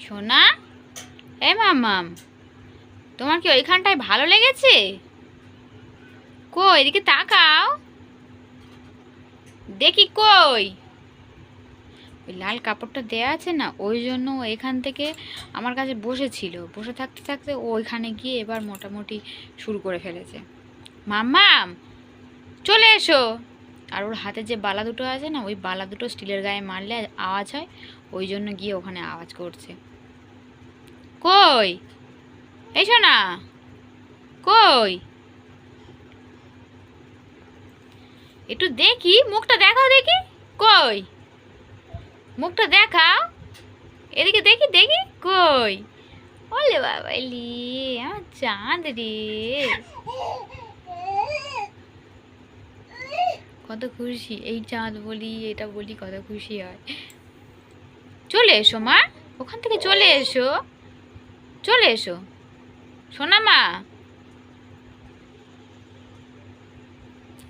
সোনা? এ মামাম তোমার কি ওইখানটায় ভালো লেগেছে? কই, এদিকে তাকাও। দেখি কই। ওই লাল কাপড়টা দেয়া আছে না, ওই জন্য এখান থেকে আমার কাছে বসেছিল। বসে থাকতে থাকতে ওইখানে গিয়ে এবার মোটামুটি শুরু করে ফেলেছে। মাম্মাম, চলে এসো। আর ওর হাতে যে বালা দুটো আছে না, ওই বালা দুটো স্টিলের গায়ে মারলে আওয়াজ হয়, ওই জন্য গিয়ে ওখানে আওয়াজ করছে। কই? এসো না কই? একটু দেখি, মুখটা দেখাও দেখি, কই? মুখটা দেখাও, এদিকে দেখি দেখি, কই? ওলে বাবা লি, আমার চাঁদ রে। কত খুশি, এই চাঁদ বলি, এটা বলি কত খুশি হয়। চলে এসো মা, ওখান থেকে চলে এসো চলে এসো। সোনা মা।